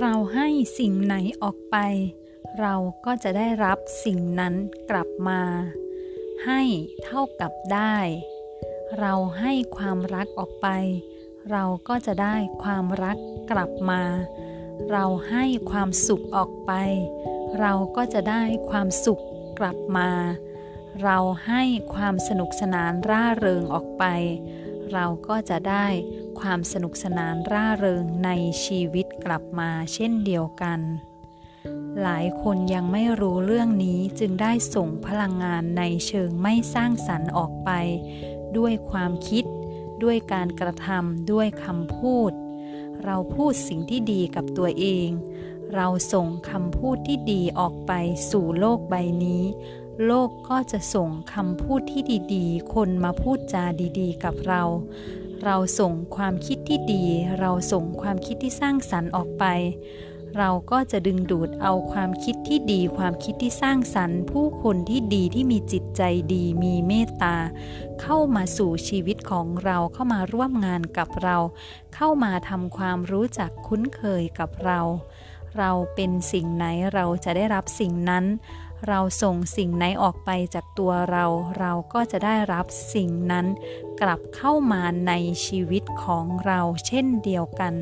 เราให้สิ่งไหนออกไป เราก็จะได้รับสิ่งนั้นกลับมา ให้เท่ากับได้ เราให้ความรักออกไป เราก็จะได้ความรักกลับมา เราให้ความสุขออกไป เราก็จะได้ความสุขกลับมา เราให้ความสนุกสนานร่าเริงออกไป เราก็จะได้ ความสนุกสนานร่าเริงในชีวิตกลับมาเช่นเดียวกัน หลายคนยังไม่รู้เรื่องนี้จึงได้ส่งพลังงานในเชิงไม่สร้างสรรค์ออกไป ด้วยความคิด ด้วยการกระทำด้วยคำพูด เราพูดสิ่งที่ดีกับตัวเอง เราส่งคำพูดที่ดีออกไปสู่โลกใบนี้โลกก็จะส่งคำพูดที่ดีๆ คนมาพูดจาดีๆ กับเรา เราส่งความคิดที่ดี เราส่งความคิดที่สร้างสรรค์ออกไป เราก็จะดึงดูดเอาความคิดที่ดี ความคิดที่สร้างสรรค์ ผู้คนที่ดีที่มีจิตใจดีมีเมตตา เข้ามาสู่ชีวิตของเราเข้ามาร่วมงานกับเรา เข้ามาทำความรู้จักคุ้นเคยกับเรา เราเป็นสิ่งไหนเราจะได้รับสิ่งนั้น เราส่งสิ่งไหนออกไปจากตัวเรา เราก็จะได้รับสิ่งนั้น กลับเข้ามาในชีวิตของเราเช่นเดียวกัน